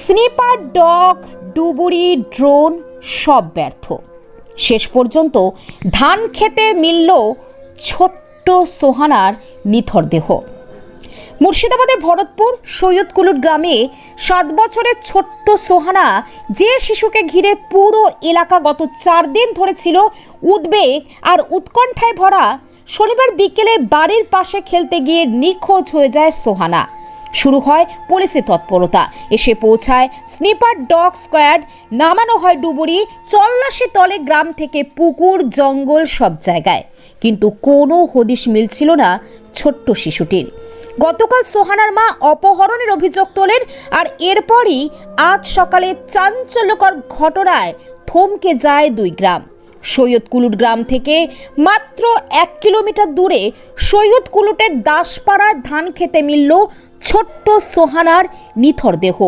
Sniffer, dog, ডুবুরি, drone সব ব্যর্থ। শেষ পর্যন্ত ধান খেতে মিলল ছোট্ট সোহানার নিথর দেহ। মুর্শিদাবাদের ভরতপুর, সৈয়দকুলুর গ্রামে সাত বছরের ছোট্ট সোহানা যে শিশুকে ঘিরে পুরো এলাকা গত চার দিন ধরে ছিল উদ্বেগ আর উৎকণ্ঠায় ভরা, শনিবার বিকেলে বাড়ির পাশে খেলতে গিয়ে নিখোঁজ হয়ে যায় সোহানা। শুরু হয় পুলিশের তৎপরতা। এসে পৌঁছায় স্নিপার ডগ স্কোয়াড, নামানো হয় ডুবুরি, চল্লাশি তলে গ্রাম থেকে পুকুর, জঙ্গল সব জায়গায়। কিন্তু কোনো হদিশ মিলছিল না ছোট্ট শিশুটির। গতকাল সোহানার মা অপহরণের অভিযোগ তোলেন আর এরপরই আজ সকালে চাঞ্চল্যকর ঘটনায় থমকে যায় দুই গ্রাম। সৈয়দকুলুট গ্রাম থেকে মাত্র এক কিলোমিটার দূরে সৈয়দকুলুটের দাসপাড়ার ধান খেতে মিলল ছোট্ট সোহানার নিথর দেহ।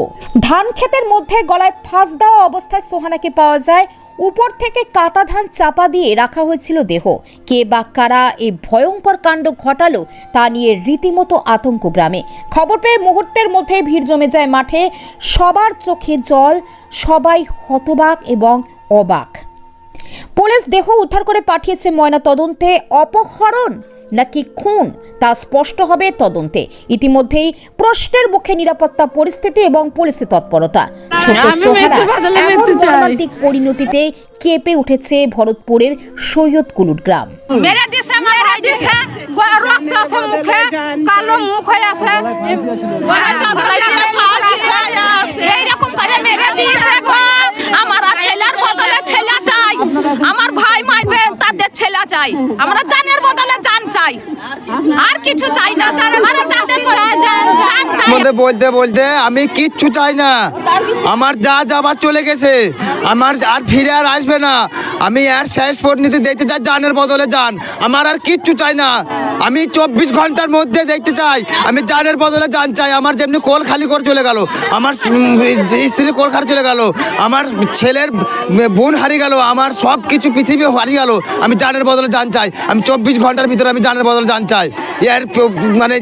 ধান ক্ষেতের মধ্যে গলায় ফাঁস দেওয়া অবস্থায় সোহানাকে পাওয়া যায়। উপর থেকে কাটা ধান চাপা দিয়ে রাখা হয়েছিল দেহ। কে বা কারা এই ভয়ঙ্কর কাণ্ড ঘটালো তা নিয়ে রীতিমতো আতঙ্ক গ্রামে। খবর পেয়ে মুহূর্তের মধ্যে ভিড় জমে যায় মাঠে। সবার চোখে জল, সবাই হতবাক এবং অবাক। পুলিশ দেহ উদ্ধার করে পাঠিয়েছে ময়না তদন্তে অপহরণ নাকি খুন তা স্পষ্ট হবে তদন্তে। ইতিমধ্যেই প্রশ্নের মুখে নিরাপত্তা পরিস্থিতি এবং পুলিশের তৎপরতা। ছোট সোহারা এমন মর্মান্তিক পরিণতিতে কেঁপে উঠেছে ভরতপুরের সৈয়দ কুলুট গ্রাম। কালো মুখ হয়ে আছে। এইরকম করে মেরে দিয়েছে গো বদলে ছেলে চাই। আমার ভাই মারবে তাদের ছেলে চাই। আমরা জানের বদলে জান চাই আর কিছু চাই না যারা চাই মধ্যে বলতে বলতে আমি কিচ্ছু চাই না। আমার যা যাবার চলে গেছে। আমার আর ফিরে আর আসবে না। আমি আর শেষ পরিণতি দেখতে চাই, জানের বদলে যান। আমার আর কিচ্ছু চাই না। আমি চব্বিশ ঘণ্টার মধ্যে দেখতে চাই। আমি জানের বদলে জান চাই। আমার যেমনি কোল খালি করে চলে গেল, আমার স্ত্রী কোল খালি চলে গেল, আমার ছেলের বোন হারিয়ে গেল, আমার সব কিছু পৃথিবী হারিয়ে গেল, আমি জানের বদলে জান চাই। আমি চব্বিশ ঘণ্টার ভিতরে আমি জানের বদলে জান চাই। এর মানে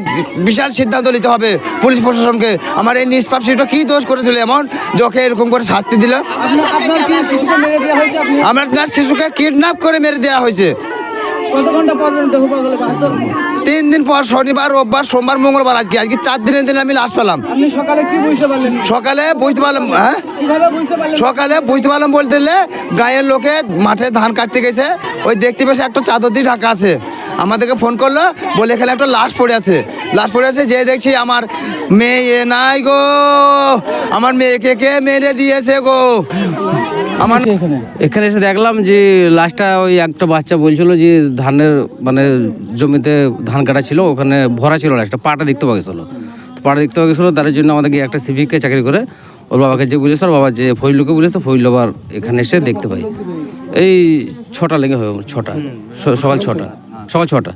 বিশাল সিদ্ধান্ত নিতে হবে। পুলিশ প্রশাসনকে। আমার এই নিষ্পাপ শিশুটা কী দোষ করেছিল এমন? যখন এরকম করে শাস্তি দিল আপনার শিশুকে কিডন্যাপ করে মেরে দেওয়া হয়েছে। তিন দিন পর শনিবার, রোববার, সোমবার, মঙ্গলবার, আজকে। আজকে চার দিনের দিন আমি লাশ পেলাম। সকালে বুঝতে পারলাম হ্যাঁ? সকালে বুঝতে পারলাম বলতে গায়ের লোকে মাঠে ধান কাটতে গেছে। ওই দেখতে পেয়েছে একটা চাদর দিয়ে ঢাকা আছে। আমাদেরকে ফোন করল বলে এখানে একটা লাশ পড়ে আছে। লাশ পড়ে আছে যে দেখছি আমার মেয়ে নাই গো। আমার মেয়েকে কে মেরে দিয়েছে গো? আমার এখানে? এসে দেখলাম যে লাস্টটা ওই একটা বাচ্চা বলছিল যে ধানের মানে জমিতে ধান কাটা ছিল ওখানে ভরা ছিল লাস্টটা পাটা দেখতে পাওয়া গেছিল। পাটা দেখতে পাওয়া গেছিল তার জন্য আমাদেরকে একটা সিভিককে চাকরি করে ওর বাবাকে যে বলেছে ওর বাবা যে ফইলুকে বলেছে ফইল আবার এখানে এসে দেখতে পাই। এই ছটা লেগে হবে ছটা সকাল ছটা। সকাল ছটা।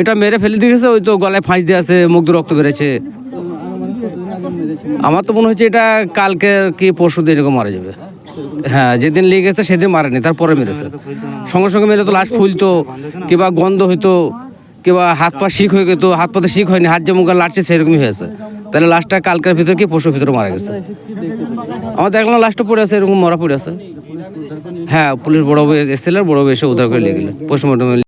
এটা মেরে ফেলে দিয়েছে ওই তো গলায় ফাঁস দিয়ে আছে মুখ রক্ত বেড়েছে আমার তো মনে হচ্ছে এটা কালকে কি পরশু দিন এরকম মারা যাবে। হ্যাঁ যেদিন লেগে গেছে সেদিন মারেনি তারপরে মেরেছে। সঙ্গে সঙ্গে মেরে তো লাশ ফুলতো কিবা গন্ধ হইতো কিবা হাত পা শিখ হয়ে গেতো হাত পাতে শিখ হয়নি হাত যে মুখে লাটছে সেরকমই হয়েছে। তাহলে লাস্টটা কালকের ভিতর কি পরশুর ভিতরে মারা গেছে? আমার দেখলাম লাস্টটা পড়ে আছে, এরকম মরা পড়ে আছে। হ্যাঁ পুলিশ বড় এসেছিল, বড় এসে উদ্ধার করে নিয়ে গেলে। পোস্টমর্টম